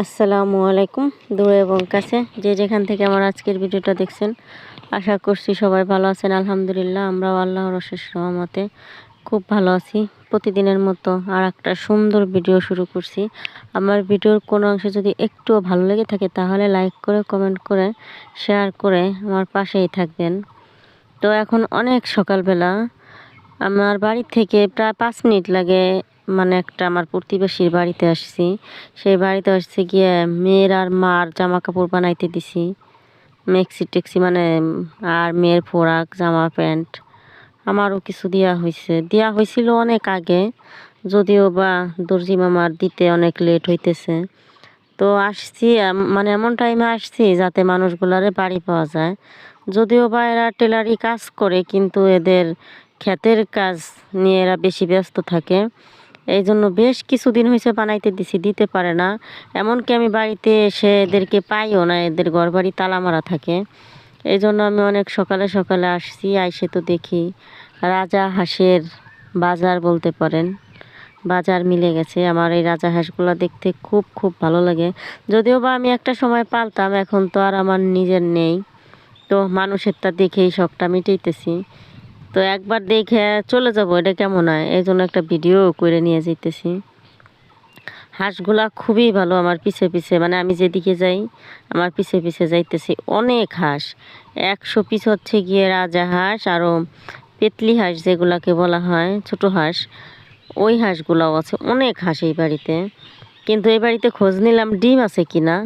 আসসালামু আলাইকুম। দূরে এবং কাছে যে যেখান থেকে আমার আজকের ভিডিওটা দেখছেন, আশা করছি সবাই ভালো আছেন। আলহামদুলিল্লাহ, আমরাও আল্লাহর অশেষ রহমতে খুব ভালো আছি। প্রতিদিনের মতো আর একটা সুন্দর ভিডিও শুরু করছি। আমার ভিডিওর কোনো অংশে যদি একটুও ভালো লেগে থাকে, তাহলে লাইক করে, কমেন্ট করে, শেয়ার করে আমার পাশেই থাকবেন। তো এখন অনেক সকালবেলা। আমার বাড়ি থেকে প্রায় পাঁচ মিনিট লাগে মানে একটা আমার প্রতিবেশীর বাড়িতে আসছি। সেই বাড়িতে আসছে গিয়ে মেয়ের আর মার জামা কাপড় বানাইতে দিছি। মেক্সি টেক্সি মানে আর মেয়ের ফোরাক জামা প্যান্ট আমারও কিছু দেওয়া হয়েছে দেওয়া হয়েছিল অনেক আগে, যদিও বা দর্জি মামার দিতে অনেক লেট হইতেছে। তো আসছি মানে এমন টাইমে আসছি যাতে মানুষগুলারে বাড়ি পাওয়া যায়। যদিও বা এরা টেলারি কাজ করে, কিন্তু এদের ক্ষেতের কাজ নিয়ে এরা বেশি ব্যস্ত থাকে। এই জন্য বেশ কিছুদিন হয়েছে বানাইতে দিছি, দিতে পারে না। এমনকি আমি বাড়িতে এসে এদেরকে পাইও না, এদের ঘর বাড়ি তালা মারা থাকে। এই জন্য আমি অনেক সকালে সকালে আসছি, আইসে তো দেখি রাজা হাঁসের বাজার বলতে পারেন। বাজার মিলে গেছে। আমার এই রাজা হাঁসগুলো দেখতে খুব খুব ভালো লাগে। যদিও বা আমি একটা সময় পালতাম, এখন তো আর আমার নিজের নেই। তো মানুষেরটা দেখেই শখটা মিটাইতেছি। তো একবার দেখে চলে যাব, এটা কেমন হয়? এই জন্য একটা ভিডিও করে নিয়ে যেতেছি হাঁসগুলা খুবই ভালো আমার পিছে পিছে মানে আমি যেদিকে যাই, আমার পিছে পিছে যাইতেছি অনেক হাঁস। একশো পিস হচ্ছে গিয়ে রাজা হাঁস আরও পেতলি হাঁস যেগুলাকে বলা হয়, ছোট হাঁস। ওই হাঁসগুলাও আছে, অনেক হাঁস এই বাড়িতে। কিন্তু এই বাড়িতে খোঁজ নিলাম ডিম আছে কিনা,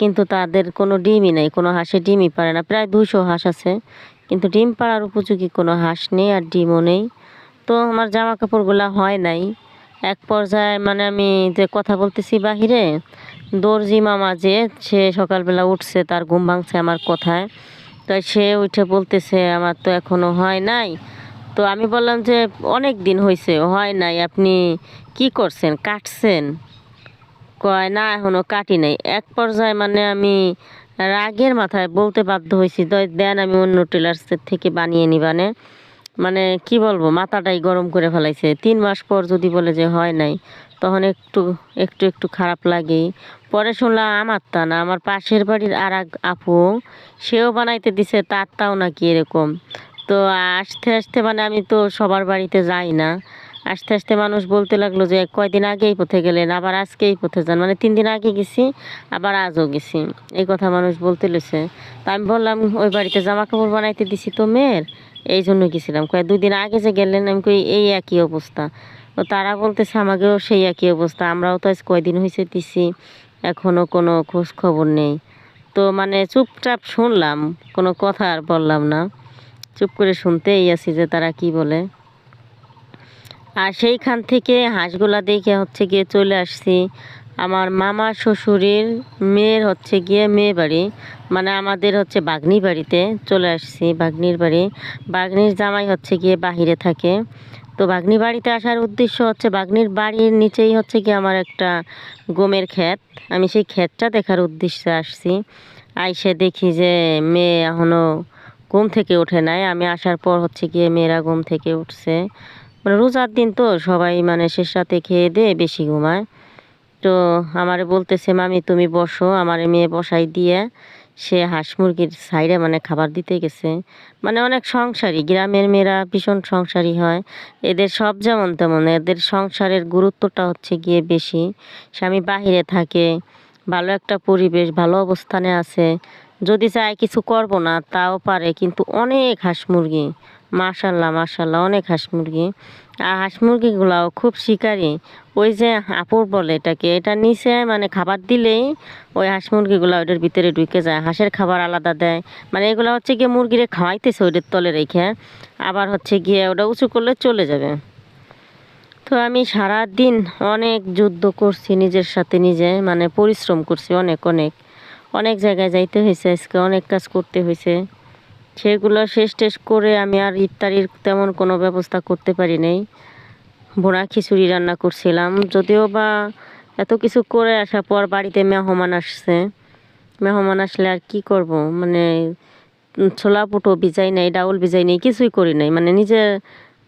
কিন্তু তাদের কোনো ডিমই নেই, কোনো হাঁসে ডিমই পারে না। প্রায় দুশো হাঁস আছে। কিন্তু ডিম পাড়ার উপযোগী কোনো হাঁস নেই আর ডিমও নেই। তো আমার জামা কাপড়গুলো হয় নাই। এক পর্যায়ে মানে আমি যে কথা বলতেছি বাহিরে, দর্জি মামা যে, সে সকালবেলা উঠছে, তার ঘুম ভাঙছে আমার কথায়। তো সে উঠে বলতেছে, আমার তো এখনও হয় নাই। তো আমি বললাম যে, অনেক দিন হয়েছে হয় নাই। আপনি কি করছেন? কাটছেন? কয়, না এখনও কাটি নাই। এক পর্যায়ে মানে আমি রাগের মাথায় বলতে বাধ্য হয়েছি "দয়, দেন আমি অন্য টেলার্সের থেকে বানিয়ে নিবানে মানে কি বলব, মাথাটাই গরম করে ফেলাইছে। তিন মাস পর যদি বলে যে হয় নাই, তখন একটু একটু একটু খারাপ লাগেই। পরে শুনলাম আমার তা না, আমার পাশের বাড়ির আর এক আপু, সেও বানাইতে দিছে, তার তাও নাকি এরকম। তো আসতে আসতে মানে আমি তো সবার বাড়িতে যাই না। আস্তে আস্তে মানুষ বলতে লাগল যে কয়দিন আগে এই পথে গেলেন, আবার আজকে এই পথে যান। মানে তিন দিন আগে গেছি, আবার আজও গেছি। এই কথা মানুষ বলতে লেছে। তা আমি বললাম, ওই বাড়িতে জামা কাপড় বানাইতে দিছি তো মেয়ের, এই জন্য গেছিলাম। কয়েক দুদিন আগে যে গেলেন, আমি কই, এই একই অবস্থা। তো তারা বলতেছে, আমাকেও সেই একই অবস্থা, আমরাও তো আজ কয়দিন হয়েছে দিছি এখনও কোনো খোঁজ খবর নেই। তো মানে চুপচাপ শুনলাম, কোনো কথা আর বললাম না। চুপ করে শুনতেই আছি যে তারা কি বলে। আর সেইখান থেকে হাঁসগুলা দেখে হচ্ছে গিয়ে চলে আসছি। আমার মামা শ্বশুরের মেয়ের হচ্ছে গিয়ে মেয়ে বাড়ি মানে আমাদের হচ্ছে বাগনি বাড়িতে চলে আসছি, বাগনির বাড়ি। বাগনির জামাই হচ্ছে গিয়ে বাহিরে থাকে। তো বাগনি বাড়িতে আসার উদ্দেশ্য হচ্ছে বাগনির বাড়ির নিচেই হচ্ছে গিয়ে আমার একটা গমের ক্ষেত। আমি সেই ক্ষেতটা দেখার উদ্দেশ্যে আসছি। আইসে দেখি যে মেয়ে এখনও ঘুম থেকে ওঠে নাই। আমি আসার পর হচ্ছে গিয়ে মেয়েরা ঘুম থেকে উঠছে। মানে রোজার দিন তো সবাই মানে শেষ রাতে খেয়ে দিয়ে বেশি ঘুমায়। তো আমারে বলতেছে, মামি, তুমি বসো। আমার মেয়ে বসাই দিয়ে সে হাঁস মুরগির সাইডে মানে খাবার দিতে গেছে। মানে অনেক সংসারী, গ্রামের মেয়েরা ভীষণ সংসারী হয়। এদের সব যেমন তেমন, এদের সংসারের গুরুত্বটা হচ্ছে গিয়ে বেশি। স্বামী বাহিরে থাকে, ভালো একটা পরিবেশ, ভালো অবস্থানে আছে। যদি চায় কিছু করব না, তাও পারে। কিন্তু অনেক হাঁস মুরগি মাশাল্লাহ মাশাল্লাহ, অনেক হাঁস মুরগি। আর হাঁস মুরগিগুলাও খুব শিকারী। ওই যে আপুর বলে এটাকে, এটা নিচে মানে খাবার দিলেই ওই হাঁস মুরগিগুলো ওইটার ভিতরে ঢুকে যায়। হাঁসের খাবার আলাদা দেয়। মানে এগুলো হচ্ছে গিয়ে মুরগিরে খাওয়াইতেছে ওইটার তলে রেখে। আবার হচ্ছে গিয়ে ওটা উঁচু করলে চলে যাবে। তো আমি সারা দিন অনেক যুদ্ধ করছি নিজের সাথে নিজে মানে পরিশ্রম করছি অনেক অনেক। অনেক জায়গায় যাইতে হয়েছে আজকে, অনেক কাজ করতে হয়েছে। সেগুলো শেষ টেস করে আমি আর ইফতারির তেমন কোনো ব্যবস্থা করতে পারি নাই। ভোনা খিচুড়ি রান্না করছিলাম। যদিও বা এত কিছু করে আসার পর বাড়িতে মেহমান আসছে। মেহমান আসলে আর কি করব? মানে ছোলা পুটো ভিজাই নাই, ডাউল ভিজাই নাই, কিছুই করি নাই। মানে নিজের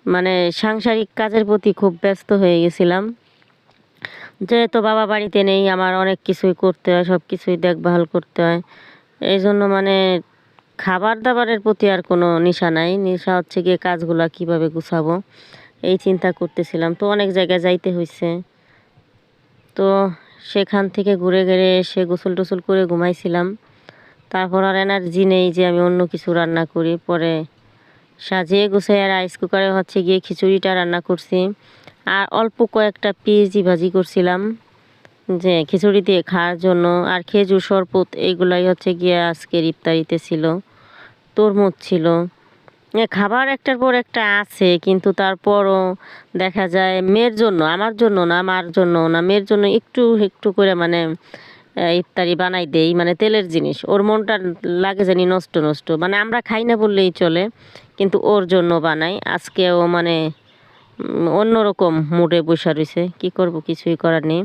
মানে সাংসারিক কাজের প্রতি খুব ব্যস্ত হয়ে গেছিলাম। যেহেতু বাবা বাড়িতে নেই, আমার অনেক কিছুই করতে হয় সব কিছুই দেখভাল করতে হয়। এই জন্য মানে খাবার দাবারের প্রতি আর কোনো নেশা নাই। নেশা হচ্ছে গিয়ে কাজগুলা কীভাবে গুছাবো, এই চিন্তা করতেছিলাম। তো অনেক জায়গায় যাইতে হয়েছে তো সেখান থেকে ঘুরে ঘুরে এসে গোসল টোসল করে ঘুমাইছিলাম। তারপর আর এনার্জি নেই যে আমি অন্য কিছু রান্না করি। পরে সাজিয়ে গুছিয়ে রাইস কুকারে হচ্ছে গিয়ে খিচুড়িটা রান্না করছি। আর অল্প কয়েকটা পেঁয়াজি ভাজি করছিলাম। যে খিচুড়ি দিয়ে খাওয়ার জন্য আর খেজুর শরবত এইগুলাই হচ্ছে গিয়ে আজকের ইফতারিতে ছিল, তরমুজ ছিল। খাবার একটার পর একটা আছে, কিন্তু তারপরও দেখা যায় মেয়ের জন্য, আমার জন্য না, মার জন্য না, মেয়ের জন্য একটু একটু করে মানে ইফতারি বানাই দেই মানে তেলের জিনিস। ওর মনটা লাগে জানি নষ্ট নষ্ট। মানে আমরা খাই না বললেই চলে, কিন্তু ওর জন্য বানাই। আজকেও মানে অন্যরকম মুডে বসে রয়েছে। কী করব, কিছুই করার নেই।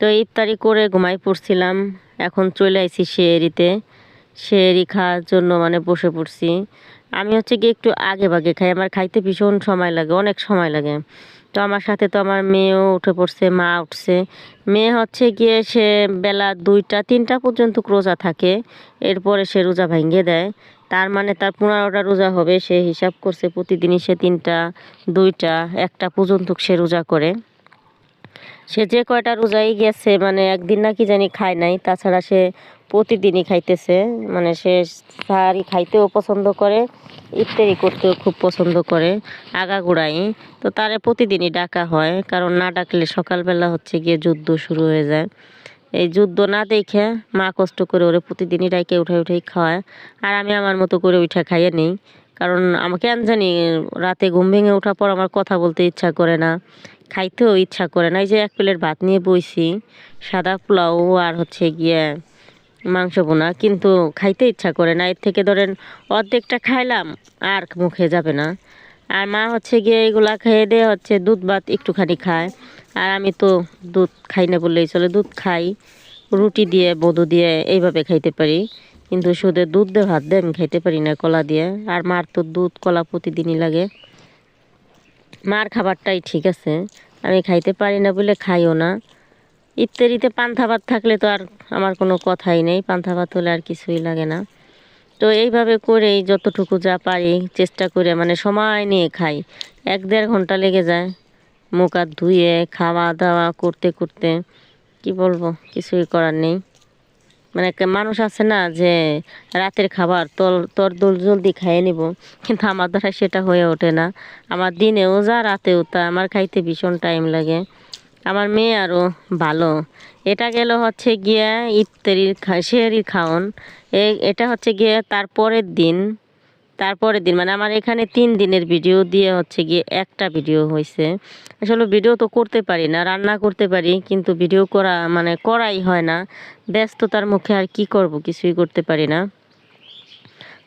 তো ইফতারি করে ঘুমাই পড়ছিলাম। এখন চলে আইছি শেয়ারিতে শেয়ারি খাওয়ার জন্য মানে বসে পড়ছি। আমি হচ্ছে গিয়ে একটু আগে ভাগে খাই। আমার খাইতে ভীষণ সময় লাগে, অনেক সময় লাগে। তো আমার সাথে তো আমার মেয়েও উঠে পড়ছে, মা উঠছে। মেয়ে হচ্ছে গিয়ে সে বেলা দুইটা, তিনটা পর্যন্ত রোজা থাকে। এরপরে সে রোজা ভেঙে দেয়। তার মানে তার পনেরোটা রোজা হবে। সে হিসাব করছে প্রতিদিনই সে তিনটা, দুইটা, একটা পর্যন্ত সে রোজা করে। সে যে কয়টা রোজাই গেছে মানে একদিন নাকি জানি খায় নাই, তাছাড়া সে প্রতিদিনই খাইতেছে। মানে সে সাহারি খাইতেও পছন্দ করে, ইফতারি করতেও খুব পছন্দ করে, আগাগোড়াই। তো তারে প্রতিদিনই ডাকা হয়, কারণ না ডাকলে সকালবেলা হচ্ছে গিয়ে যুদ্ধ শুরু হয়ে যায়। এই যুদ্ধ না দেখে মা কষ্ট করে ওরে প্রতিদিনই ডাইকে উঠে উঠেই খাওয়ায়, আর আমি আমার মতো করে উঠে খাইয়ে নিই। কারণ আমাকে কেন জানি রাতে ঘুম ভেঙে ওঠার পর আমার কথা বলতে ইচ্ছা করে না। খাইতেও ইচ্ছা করে না। এই যে এক প্লেট ভাত নিয়ে বইছি, সাদা পোলাও আর হচ্ছে গিয়ে মাংস বোনা, কিন্তু খাইতে ইচ্ছা করে না। এর থেকে ধরেন অর্ধেকটা খাইলাম, আর মুখে যাবে না। আর মা হচ্ছে গিয়ে এগুলা খেয়ে দিয়ে হচ্ছে দুধ ভাত একটুখানি খায়। আর আমি তো দুধ খাই না বললেই চলে, দুধ খাই, রুটি দিয়ে, মধু দিয়ে এইভাবে খাইতে পারি। কিন্তু শুধু দুধ দিয়ে ভাত দিয়ে আমি খাইতে পারি না, কলা দিয়ে। আর মার তো দুধ কলা প্রতিদিনই লাগে। মার খাবারটাই ঠিক আছে। আমি খাইতে পারি না বলে খাইও না। ইফতারিতে পান্থা ভাত থাকলে তো আর আমার কোনো কথাই নেই। পান্থা ভাত হলে আর কিছুই লাগে না। তো এইভাবে করেই যতটুকু যা পারি চেষ্টা করে মানে সময় নিয়ে খাই। এক দেড় ঘণ্টা লেগে যায়। মুখ হাত ধুয়ে খাওয়া দাওয়া করতে করতে। কি বলব? কিছুই করার নেই। মানে মানুষ আছে না যে রাতের খাবার তোর তোর দুল জলদি খাইয়ে নিব। কিন্তু আমার দ্বারা সেটা হয়ে ওঠে না। আমার দিনেও যা, রাতেও তা। আমার খাইতে ভীষণ টাইম লাগে। আমার মেয়ে আরও ভালো। এটা গেল হচ্ছে গিয়া ইফতারির খা শেয়ারির খাওন। এটা হচ্ছে গিয়ে তার পরের দিন। তারপরের দিন মানে আমার এখানে তিন দিনের ভিডিও দিয়ে হচ্ছে গিয়ে একটা ভিডিও হয়েছে আসলে ভিডিও তো করতে পারি না, রান্না করতে পারি, কিন্তু ভিডিও করা মানে করাই হয় না। ব্যস্ততার মুখে আর কি করব, কিছুই করতে পারি না।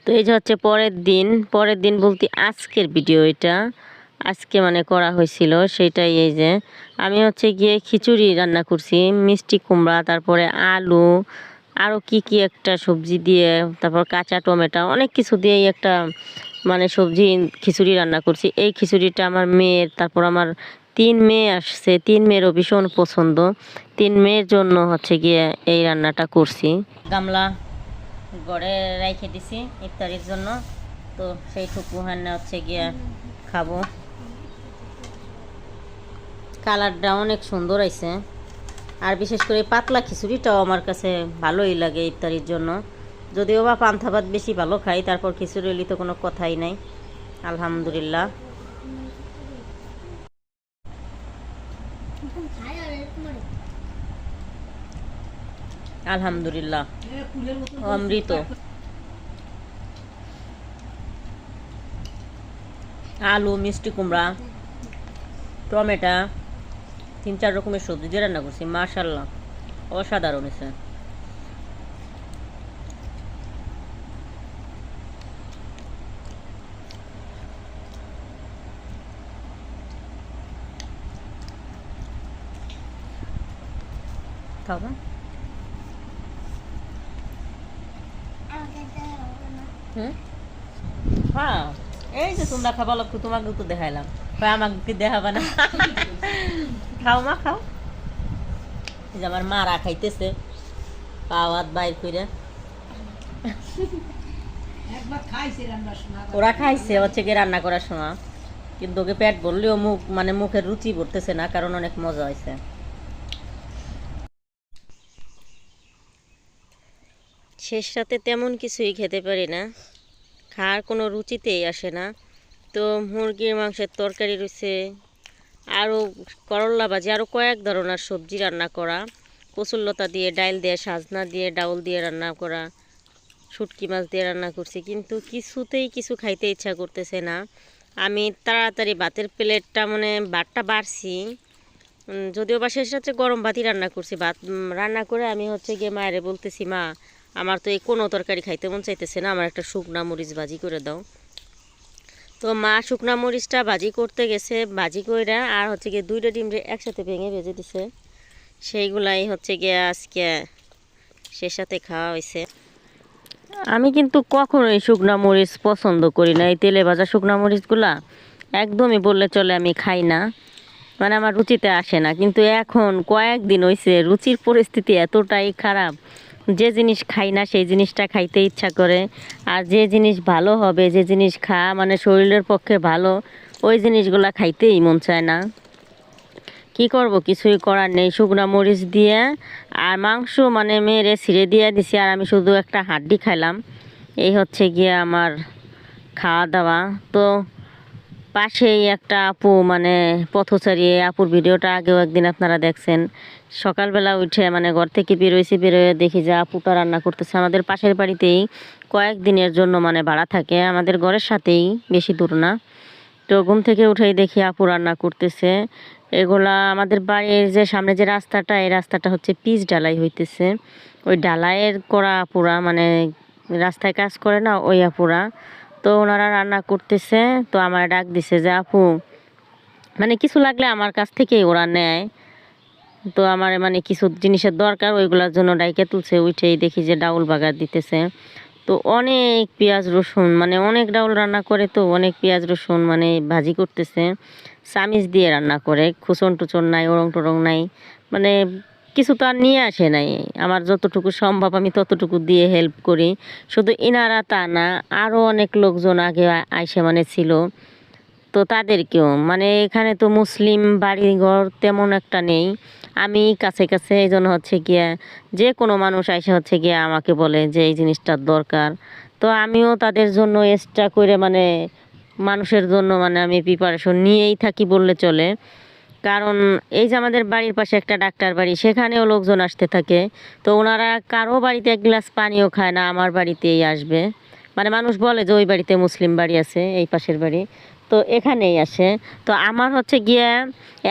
তো এই যে হচ্ছে পরের দিন পরের দিন বলতে আজকের ভিডিও এটা। আজকে মানে করা হয়েছিল সেটাই এই যে। আমি হচ্ছে গিয়ে খিচুড়ি রান্না করছি, মিষ্টি কুমড়া, তারপরে আলু আরও কি কি একটা সবজি দিয়ে, তারপর কাঁচা টমেটো, অনেক কিছু দিয়েই একটা মানে সবজি খিচুড়ি রান্না করছি। এই খিচুড়িটা আমার মেয়ের, তারপর আমার তিন মেয়ে আসছে, তিন মেয়েরও ভীষণ পছন্দ। তিন মেয়ের জন্য হচ্ছে গিয়ে এই রান্নাটা করছি। গামলা গড়ে রেখে দিছি ইফতারির জন্য, তো সেইটুকু রান্না হচ্ছে গিয়ে খাব। কালারটা অনেক সুন্দর আইছে। আর বিশেষ করে পাতলা খিচুড়িটাও আমার কাছে ভালোই লাগে ইফতারির জন্য। যদিও বা পান্থা ভাত বেশি ভালো খাই, তারপর খিচুড়ি হলে তো কোনো কথাই নাই। আলহামদুলিল্লাহ। আলহামদুলিল্লাহ। অমৃত। আলু, মিষ্টি কুমড়া, টমেটো। তিন চার রকমের সবজি দিয়ে রান্না করছি মাশাল্লাহ অসাধারণ হয়েছে। হ্যাঁ এই যে তোমরা খাবা লোক তোমাকে তো দেখাইলাম। আমাকে কি দেখাবা না? খাও মা খাও। এই যে আমার মারা খাইতেছে। পাওয়াত বাইর সময় ওরা খাইছে হচ্ছে কি রান্না করার সময় কিন্তু ওকে পেট বললেও মুখ মানে মুখের রুচি ভরতেছে না কারণ অনেক মজা হয়েছে শেষ রাতে তেমন কিছুই খেতে পারি না। খাওয়ার কোনো রুচিতেই আসে না। তো মুরগির মাংসের তরকারি রয়েছে, আরও করল্লা ভাজি, আরও কয়েক ধরনের সবজি রান্না করা। কচুরলতা দিয়ে, ডাইল দিয়ে, সাজনা দিয়ে, ডাউল দিয়ে রান্না করা। শুটকি মাছ দিয়ে রান্না করছি, কিন্তু কিছুতেই কিছু খাইতে ইচ্ছা করতেছে না। আমি তাড়াতাড়ি ভাতের প্লেটটা মানে ভাতটা বাড়ছি। যদিও বা শেষ রাত্রে গরম ভাতই রান্না করছি, ভাত রান্না করে আমি হচ্ছে গিয়ে মায়েরে বলতেছি, মা আমার তো এই কোনো তরকারি খাইতে মন চাইতেছে না, আমার একটা শুকনা মরিচ ভাজি করে দাও। তো মা শুকনা মরিচটা ভাজি করতে গেছে, ভাজি কইরা আর হচ্ছে গিয়ে দুইটা ডিম একসাথে ভেঙে ভেজে দিছে, সেইগুলাই হচ্ছে গিয়ে আজকে শেষ সাথে খাওয়া হয়েছে আমি কিন্তু কখনোই শুকনা মরিচ পছন্দ করি না, এই তেলে ভাজা শুকনা মরিচগুলা একদমই বললে চলে আমি খাই না। মানে আমার রুচিতে আসে না, কিন্তু এখন কয়েকদিন হয়েছে রুচির পরিস্থিতি এতটাই খারাপ যে জিনিস খাই না, সেই জিনিসটা খাইতে ইচ্ছা করে। আর যে জিনিস ভালো হবে, যে জিনিস খা মানে শরীরের পক্ষে ভালো, ওই জিনিসগুলা খাইতেই মন চায় না। কি করব? কিছুই করার নেই। শুকনা মরিচ দিয়ে আর মাংস মানে মেরে ছিঁড়ে দিয়ে দিছি, আর আমি শুধু একটা হাড্ডি খাইলাম। এই হচ্ছে গিয়ে আমার খাওয়া দাওয়া তো পাশেই একটা আপু মানে পথচারী আপুর ভিডিওটা আগেও একদিন আপনারা দেখছেন। সকালবেলা উঠে মানে ঘর থেকে বেরোইছি বেরোয় দেখি যে আপুটা রান্না করতেছে। আমাদের পাশের বাড়িতেই কয়েকদিনের জন্য মানে ভাড়া থাকে। আমাদের ঘরের সাথেই, বেশি দূর না। তো ঘুম থেকে উঠেই দেখি আপু রান্না করতেছে। এগুলা আমাদের বাড়ির যে সামনে যে রাস্তাটা, এই রাস্তাটা হচ্ছে পিচ ডালাই হইতেছে। ওই ডালাইয়ের করা আপুরা মানে রাস্তায় কাজ করে না, ওই আপুরা। তো ওনারা রান্না করতেছে, তো আমার ডাক দিছে যে, আপু মানে কিছু লাগলে আমার কাছ থেকেই ওরা নেয়। তো আমার মানে কিছু জিনিসের দরকার, ওইগুলোর জন্য ডাইকে তুলছে, উঠেই দেখি যে ডাউল বাগার দিতেছে। তো অনেক পেঁয়াজ, রসুন মানে অনেক ডাউল রান্না করে তো, অনেক পেঁয়াজ, রসুন মানে ভাজি করতেছে। চামিচ দিয়ে রান্না করে খুচন টুচন নাই ওরং টোরং নাই। মানে কিছু তো আর নিয়ে আসে নাই। আমার যতটুকু সম্ভব আমি ততটুকু দিয়ে হেল্প করি। শুধু ইনারা তা না আরও অনেক লোকজন আগে আইসে মানে ছিল। তো তাদেরকেও মানে এখানে তো মুসলিম বাড়িঘর তেমন একটা নেই। আমি কাছে কাছে এই জন্য হচ্ছে গিয়া, যে কোনো মানুষ আইসে হচ্ছে গিয়া আমাকে বলে যে এই জিনিসটার দরকার। তো আমিও তাদের জন্য এক্সট্রা করে মানে মানুষের জন্য মানে আমি প্রিপারেশন নিয়েই থাকি বললে চলে। কারণ এই যে আমাদের বাড়ির পাশে একটা ডাক্তার বাড়ি, সেখানেও লোকজন আসতে থাকে। তো ওনারা কারও বাড়িতে এক গ্লাস পানিও খায় না, আমার বাড়িতেই আসবে। মানে মানুষ বলে যে, ওই বাড়িতে মুসলিম বাড়ি আছে, এই পাশের বাড়ি। তো এখানেই আসে। তো আমার হচ্ছে গিয়ে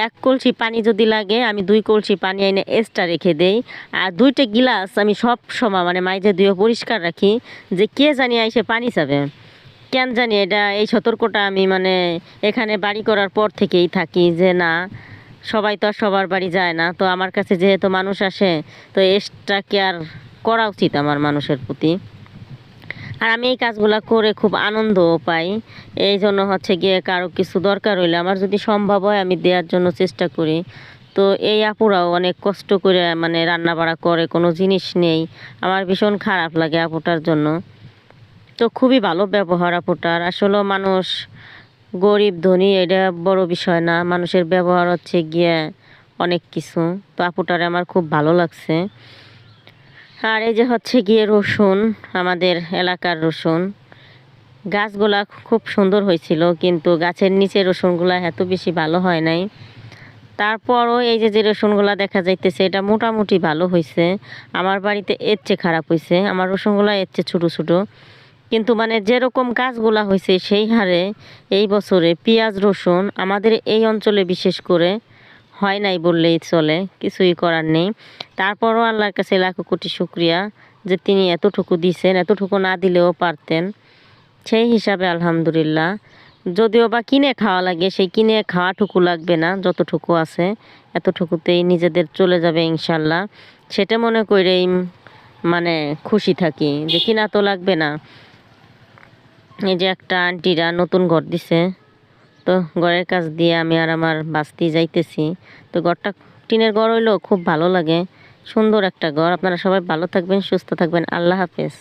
এক কলসি পানি যদি লাগে, আমি দুই কলসি পানি এনে এক্সট্রা রেখে দেই। আর দুইটা গিলাস আমি সব সময় মানে মাইজে ধুয়ে পরিষ্কার রাখি যে, কে জানি এসে পানি চাবে। কেন জানি এটা, এই সতর্কটা আমি মানে এখানে বাড়ি করার পর থেকেই থাকি যে না, সবাই তো আর সবার বাড়ি যায় না। তো আমার কাছে যেহেতু মানুষ আসে, তো এক্সট্রা কেয়ার করা উচিত আমার মানুষের প্রতি। আর আমি এই কাজগুলো করে খুব আনন্দও পাই। এই জন্য হচ্ছে গিয়ে কারও কিছু দরকার হইলে আমার যদি সম্ভব হয় আমি দেওয়ার জন্য চেষ্টা করি। তো এই আপুরাও অনেক কষ্ট করে মানে রান্না বাড়া করে, কোনো জিনিস নেই। আমার ভীষণ খারাপ লাগে আপুটার জন্য। তো খুবই ভালো ব্যবহার আপুটার। আসলে মানুষ গরিব, ধনী, এটা বড় বিষয় না। মানুষের ব্যবহার হচ্ছে গিয়ে অনেক কিছু। তো আপুটারে আমার খুব ভালো লাগছে। আর এই যে হচ্ছে গিয়ে রসুন, আমাদের এলাকার রসুন। গাছগুলা খুব সুন্দর হয়েছিল, কিন্তু গাছের নিচে রসুনগুলা এত বেশি ভালো হয় নাই। তারপরও এই যে যে রসুনগুলা দেখা যাইতেছে, এটা মোটামুটি ভালো হয়েছে আমার বাড়িতে এর চেয়ে খারাপ হয়েছে আমার রসুনগুলা এর চেয়ে ছোটো ছোটো। কিন্তু মানে যেরকম গাছগুলা হয়েছে সেই হারে এই বছরে পেঁয়াজ, রসুন আমাদের এই অঞ্চলে বিশেষ করে হয় নাই বললেই চলে, কিছুই করার নেই। তারপরও আল্লাহর কাছে লাখো কোটি শুক্রিয়া যে তিনি এতটুকু দিছেন, এতটুকু না দিলেও পারতেন। সেই হিসাবে আলহামদুলিল্লাহ। যদিও বা কিনে খাওয়া লাগে, সেই কিনে খাওয়াটুকু লাগবে না, যতটুকু আছে এতটুকুতেই নিজেদের চলে যাবে ইনশাল্লাহ। সেটা মনে করেই মানে খুশি থাকি যে কিনা তো লাগবে না। এই যে একটা আন্টিরা নতুন ঘর দিছে। তো ঘরের কাজ দিয়ে আমি আর আমার বাস্তি যাইতেছি। তো ঘরটা টিনের ঘর হইলেও খুব ভালো লাগে। সুন্দর একটা ঘর। আপনারা সবাই ভালো থাকবেন, সুস্থ থাকবেন। আল্লাহ হাফেজ।